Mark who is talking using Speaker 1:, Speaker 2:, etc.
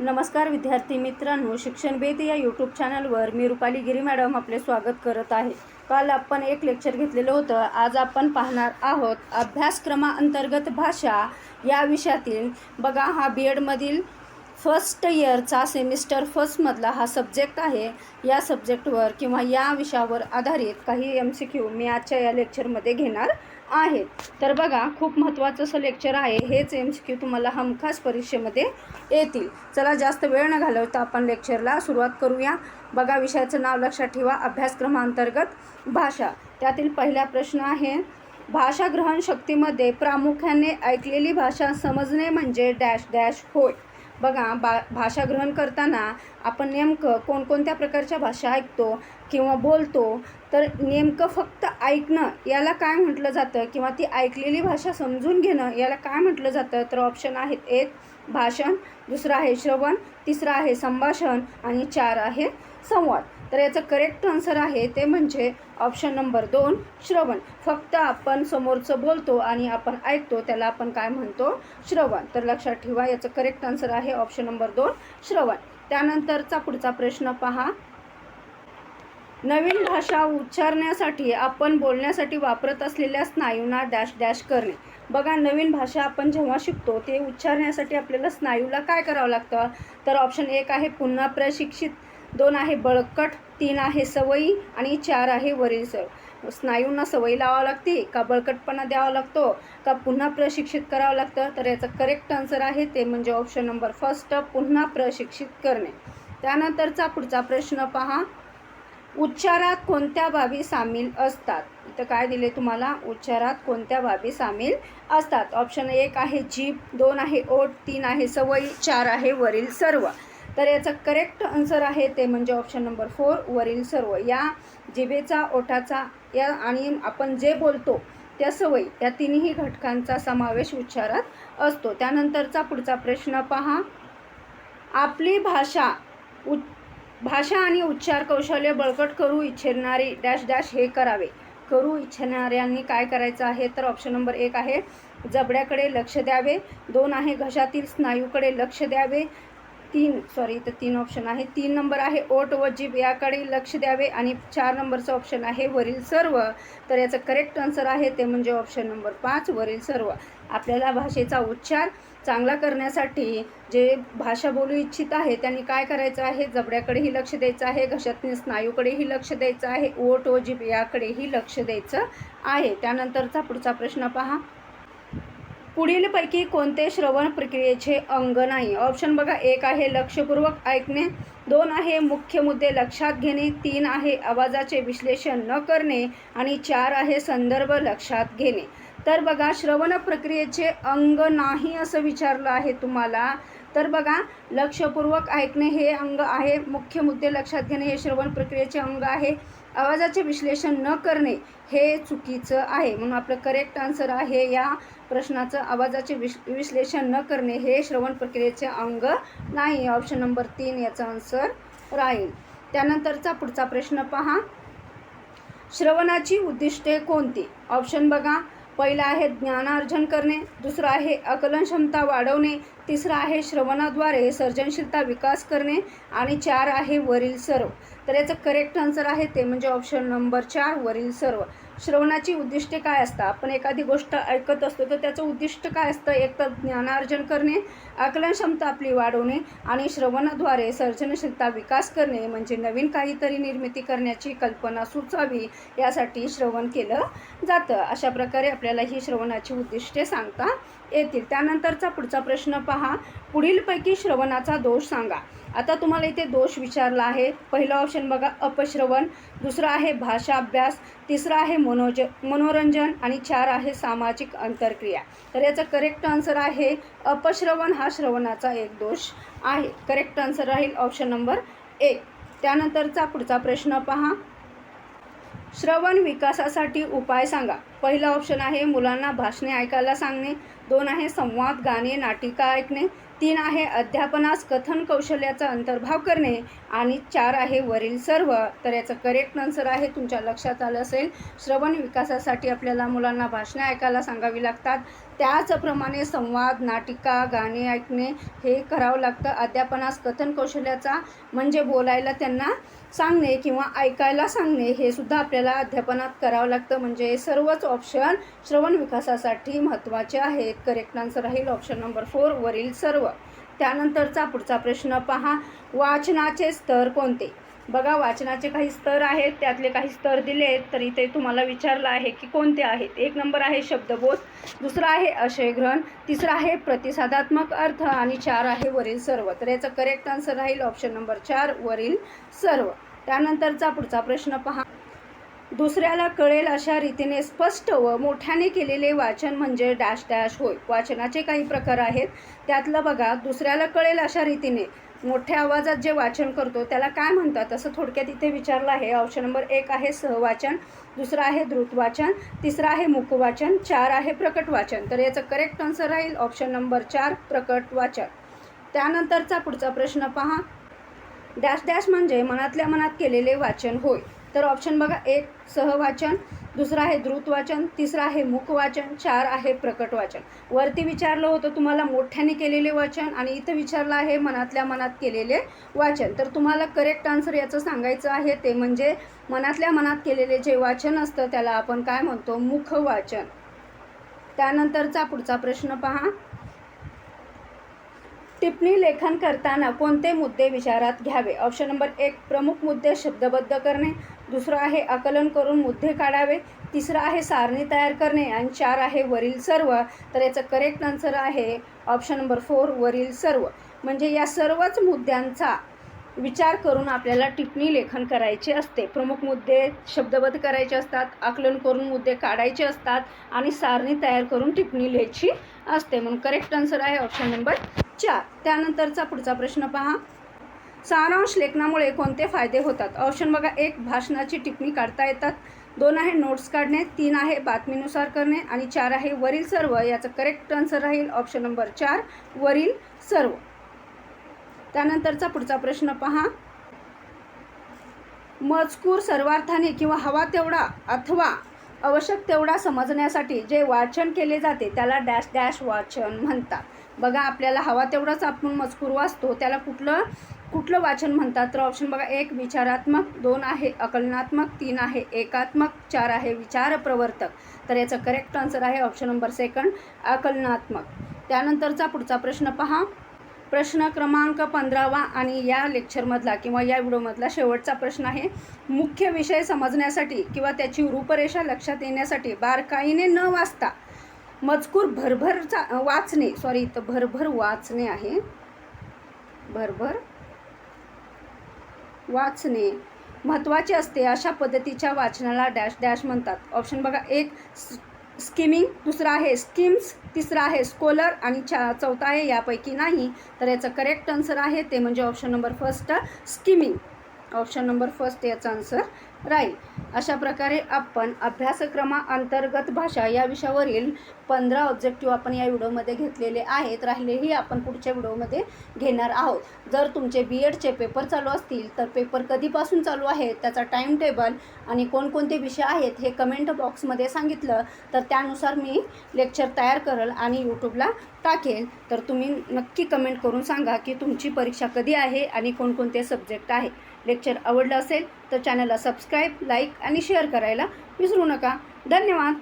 Speaker 1: नमस्कार विद्यार्थी मित्रांनो शिक्षण बेद या यूट्यूब चॅनलवर मी रुपाली गिरी मॅडम आपले स्वागत करत आहे. काल आपण एक लेक्चर घेतलेलं होतं. आज आपण पाहणार आहोत अभ्यासक्रमाअंतर्गत भाषा या विषयातील. बघा हा बी एडमधील फर्स्ट इयरचा सेमिस्टर फर्स्टमधला हा सब्जेक्ट आहे. या सब्जेक्टवर किंवा या विषयावर आधारित काही एम सी क्यू मी आजच्या या लेक्चरमध्ये घेणार आहे. तर बघा खूप महत्त्वाचं असं लेक्चर आहे. हेच एम सी क्यू तुम्हाला हमखास परीक्षेमध्ये येतील. चला जास्त वेळ न घालवता आपण लेक्चरला सुरुवात करूया. बघा विषयाचं नाव लक्षात ठेवा. अभ्यासक्रमांतर्गत भाषा. त्यातील पहिला प्रश्न आहे भाषा ग्रहण शक्तीमध्ये प्रामुख्याने ऐकलेली भाषा समजणे म्हणजे डॅश डॅश होय. बघा बा भाषा ग्रहण करताना आपण नेमकं कोणकोणत्या प्रकारच्या भाषा ऐकतो किंवा बोलतो तर नेमकं फक्त ऐकणं याला काय म्हटलं जातं किंवा ती ऐकलेली भाषा समजून घेणं याला काय म्हटलं जातं? तर ऑप्शन आहेत एक भाषण दुसरं आहे श्रवण तिसरं आहे संभाषण आणि चार आहे संवाद. तर याचं करेक्ट आन्सर आहे ते म्हणजे ऑप्शन नंबर दोन श्रवण. फक्त आपण समोरचं बोलतो आणि आपण ऐकतो त्याला आपण काय म्हणतो? श्रवण. तर लक्षात ठेवा याचं करेक्ट आन्सर आहे ऑप्शन नंबर दोन श्रवण. त्यानंतरचा पुढचा प्रश्न पहा. नवीन भाषा उच्चारण्यासाठी आपण बोलण्यासाठी वापरत असलेल्या स्नायूंना डॅश डॅश करणे. बघा नवीन भाषा आपण जेव्हा शिकतो ते उच्चारण्यासाठी आपल्याला स्नायूला काय करावं लागतं? तर ऑप्शन एक आहे पुन्हा प्रशिक्षित. दोन आहे बळकट. तीन आहे सवयी आणि चार आहे वरील सर. स्नायूंना सवयी लावावं लागते का बळकटपणा द्यावा लागतो का पुन्हा प्रशिक्षित करावं लागतं? तर याचं करेक्ट आन्सर आहे ते म्हणजे ऑप्शन नंबर फर्स्ट पुन्हा प्रशिक्षित करणे. त्यानंतरचा पुढचा प्रश्न पहा. उच्चारात कोणत्या बाबी सामील असतात? इथं काय दिले तुम्हाला? उच्चारात कोणत्या बाबी सामील असतात? ऑप्शन एक आहे जीप दोन आहे ओट तीन आहे सवयी चार आहे वरील सर्व. तर याचं करेक्ट आन्सर आहे ते म्हणजे ऑप्शन नंबर फोर वरील सर्व. या जिभेचा ओठाचा या आणि आपण जे बोलतो त्या सवयी त्या तिन्ही घटकांचा समावेश उच्चारात असतो. त्यानंतरचा पुढचा प्रश्न पहा. आपली भाषा उ भाषा आणि उच्चार कौशल्य बळकट करू इच्छिणारी डॅश डॅश हे करावे. करू इच्छिणाऱ्यांनी काय करायचं आहे? तर ऑप्शन नंबर एक आहे जबड्याकडे लक्ष द्यावे. दोन आहे घशातील स्नायूकडे लक्ष द्यावे. तीन सॉरी इथं तीन ऑप्शन आहे. तीन नंबर आहे ओट व जीभ. याकडे लक्ष द्यावे आणि चार नंबरचं ऑप्शन आहे वरील सर्व. तर याचं करेक्ट आन्सर आहे ते म्हणजे ऑप्शन नंबर पाच वरील सर्व. आपल्याला भाषेचा उच्चार चांगला करण्यासाठी जे भाषा बोलू इच्छित आहे त्यांनी काय करायचं आहे? जबड्याकडेही लक्ष द्यायचं आहे घशातील स्नायूकडेही लक्ष द्यायचं आहे ओट व जीभ याकडेही लक्ष द्यायचं आहे. त्यानंतरचा पुढचा प्रश्न पहा. पुढीलपैकी कोणते श्रवण प्रक्रियेचे अंग नाही? ऑप्शन बघा एक आहे लक्षपूर्वक ऐकणे दोन आहे मुख्य मुद्दे लक्षात घेणे तीन आहे आवाजाचे विश्लेषण न करणे आणि चार आहे संदर्भ लक्षात घेणे. तर बघा श्रवण प्रक्रियेचे अंग नाही असं विचारलं आहे तुम्हाला. तर बघा लक्षपूर्वक ऐकणे हे अंग आहे. मुख्य मुद्दे लक्षात घेणे हे श्रवण प्रक्रियेचे अंग आहे. आवाजाचे विश्लेषण न करणे हे चुकीचं आहे. म्हणून आपलं करेक्ट आन्सर आहे या प्रश्नाचं. आवाजाचे विश विश्लेषण न करणे हे श्रवण प्रक्रियेचे अंग नाही. ऑप्शन नंबर तीन याचा आन्सर राहील. त्यानंतरचा पुढचा प्रश्न पहा. श्रवणाची उद्दिष्टे कोणती? ऑप्शन बघा. पहिलं आहे ज्ञानार्जन करणे दुसरं आहे आकलन क्षमता वाढवणे तिसरं आहे श्रवणाद्वारे सर्जनशीलता विकास करणे आणि चार आहे वरील सर्व. तर याचं करेक्ट आन्सर आहे ते म्हणजे ऑप्शन नंबर चार वरील सर्व. श्रवणाची उद्दिष्टे काय असतात? आपण एखादी गोष्ट ऐकत असतो तर त्याचं उद्दिष्ट काय असतं? एक तर ज्ञानार्जन करणे आकलन क्षमता आपली वाढवणे आणि श्रवणाद्वारे सर्जनशीलता विकास करणे म्हणजे नवीन काहीतरी निर्मिती करण्याची कल्पना सुचावी यासाठी श्रवण केलं जातं. अशा प्रकारे आपल्याला ही श्रवणाची उद्दिष्टे सांगता येतील. त्यानंतरचा पुढचा प्रश्न पहा. पुढीलपैकी श्रवणाचा दोष सांगा. आता तुम्हाला इथे दोष विचारला आहे. पहिलं ऑप्शन बघा अपश्रवण. दुसरं आहे भाषा अभ्यास तिसरा आहे मनोज मनोरंजन. आणि चार आहे सामाजिक अंतरक्रिया. तर याचा करेक्ट आन्सर आहे अपश्रवण हा श्रवणाचा एक दोष आहे. करेक्ट आन्सर राहील ऑप्शन नंबर एक त्यानंतरचा पुढचा प्रश्न पहा. श्रवण विकासासाठी उपाय सांगा. पहिला ऑप्शन आहे मुलांना भाषणे ऐकायला सांगणे. दोन आहे संवाद गाणे नाटिका ऐकणे तीन आहे अध्यापनास कथन कौशल्याचा अंतर्भाव करणे आणि चार आहे वरील सर्व. तर याचं करेक्ट आन्सर आहे तुमच्या लक्षात आलं असेल. श्रवण विकासासाठी आपल्याला मुलांना भाषणे ऐकायला सांगावी लागतात. त्याचप्रमाणे संवाद नाटिका गाणे ऐकणे हे करावं लागतं. अध्यापनास कथन कौशल्याचा म्हणजे बोलायला त्यांना सांगणे किंवा ऐकायला सांगणे हे सुद्धा आपल्याला अध्यापनात करावं लागतं. म्हणजे हे सर्वच ऑप्शन श्रवण विकासासाठी महत्त्वाचे आहेत. करेक्ट आन्सर राहील ऑप्शन नंबर फोर वरील सर्व. त्यानंतरचा पुढचा प्रश्न पहा. वाचनाचे स्तर कोणते? बघा वाचनाचे काही स्तर आहेत त्यातले काही स्तर दिले आहेत तर इथे तुम्हाला विचारलं आहे की कोणते आहेत? एक नंबर आहे शब्दबोध दुसरा आहे आशयग्रहण तिसरा आहे प्रतिसादात्मक अर्थ आणि चार आहे वरील सर्व. तर याचं करेक्ट आन्सर राहील ऑप्शन नंबर चार वरील सर्व. त्यानंतरचा पुढचा प्रश्न पहा. दुसऱ्याला कळेल अशा रीतीने स्पष्ट व मोठ्याने केलेले वाचन म्हणजे डॅश डॅश होय. वाचनाचे काही प्रकार आहेत त्यातलं बघा दुसऱ्याला कळेल अशा रीतीने मोठ्या आवाजात जे वाचन करतो त्याला काय म्हणतात? असं थोडक्यात इथे विचारलं आहे. ऑप्शन नंबर एक आहे सहवाचन दुसरं आहे द्रुत वाचन तिसरं आहे मुखवाचन चार आहे प्रकट वाचन तर याचं करेक्ट आन्सर राहील ऑप्शन नंबर चार प्रकट वाचन त्यानंतरचा पुढचा प्रश्न पहा. डॅश डॅश म्हणजे मनातल्या मनात केलेले वाचन होय. तर ऑप्शन बघा एक सहवाचन दुसरं आहे द्रुत वाचन तिसरं आहे मुखवाचन चार आहे प्रकट वाचन वरती विचारलं होतं तुम्हाला मोठ्याने केलेले वाचन आणि इथं विचारलं आहे मनातल्या मनात केलेले वाचन. तर तुम्हाला करेक्ट आन्सर याचं सांगायचं आहे ते म्हणजे मनातल्या मनात केलेले जे वाचन असतं त्याला आपण काय म्हणतो? मुखवाचन. त्यानंतरचा पुढचा प्रश्न पहा. टिप्पणी लेखन करताना कोणते मुद्दे विचारात घ्यावे? ऑप्शन नंबर एक प्रमुख मुद्दे शब्दबद्ध करणे. दुसरं आहे आकलन करून मुद्दे काढावे तिसरं आहे सारणी तयार करणे. आणि चार आहे वरील सर्व. तर याचं करेक्ट आन्सर आहे ऑप्शन नंबर फोर वरील सर्व. म्हणजे या सर्वच मुद्द्यांचा विचार करून आपल्याला टिप्पणी लेखन करायचे असते. प्रमुख मुद्दे शब्दबद्ध करायचे असतात. आकलन करून मुद्दे काढायचे असतात. आणि सारणी तयार करून टिप्पणी लिहायची असते. म्हणून करेक्ट आन्सर आहे ऑप्शन नंबर चार. त्यानंतरचा पुढचा प्रश्न पहा. सारांश लेखनामुळे कोणते फायदे होतात? ऑप्शन बघा एक भाषणाची टिप्पणी काढता येतात. दोन आहे नोट्स काढणे. तीन आहे बातमीनुसार करणे. आणि चार आहे वरील सर्व. याचं करेक्ट आन्सर राहील ऑप्शन नंबर चार वरील सर्व. त्यानंतरचा पुढचा प्रश्न पहा. मजकूर सर्वार्थाने किंवा हवा तेवढा अथवा आवश्यक तेवढा समजण्यासाठी जे वाचन केले जाते त्याला डॅश डॅश वाचन म्हणतात. बघा आपल्याला हवा तेवढाच आपण मजकूर वाचतो त्याला कुठलं कुठलं वाचन म्हणतात? तर ऑप्शन बघा एक विचारात्मक दोन आहे अकलनात्मक तीन आहे एकात्मक चार आहे विचार प्रवर्तक तर याचं करेक्ट आन्सर आहे ऑप्शन नंबर सेकंड आकलनात्मक त्यानंतरचा पुढचा प्रश्न पहा. प्रश्न क्रमांक पंधरावा आणि या लेक्चरमधला किंवा या व्हिडिओमधला शेवटचा प्रश्न आहे. मुख्य विषय समजण्यासाठी किंवा त्याची रूपरेषा लक्षात येण्यासाठी बारकाईने न वाचता मजकूर भरभरचा वाचणे सॉरी इथं भरभर वाचणे आहे. भरभर वाचणे महत्त्वाचे असते अशा पद्धतीच्या वाचनाला डॅश डॅश म्हणतात. ऑप्शन बघा एक स्किमिंग दुसरा आहे स्किम्स तिसरा आहे स्कॉलर आणि चा चौथा आहे यापैकी नाही. तर याचं करेक्ट आन्सर आहे ते म्हणजे option number first skimming. Option number first याचा आन्सर राहील. अशा प्रकारे आपण अभ्यासक्रमाअंतर्गत भाषा या विषयावरील पंधरा ऑब्जेक्टिव्ह आपण या व्हिडिओमध्ये घेतलेले आहेत. राहिलेही आपण पुढच्या व्हिडिओमध्ये घेणार आहोत. जर तुमचे बी एडचे पेपर चालू असतील तर पेपर कधीपासून चालू आहेत त्याचा टाईम टेबल आणि कोणकोणते विषय आहेत हे कमेंट बॉक्समध्ये सांगितलं तर त्यानुसार मी लेक्चर तयार करेल आणि यूट्यूबला टाकेल. तर तुम्ही नक्की कमेंट करून सांगा की तुमची परीक्षा कधी आहे आणि कोणकोणते सब्जेक्ट आहे. लेक्चर आवडलं असेल तर चॅनलला सबस्क्राईब लाईक आणि शेअर करायला विसरू नका. धन्यवाद.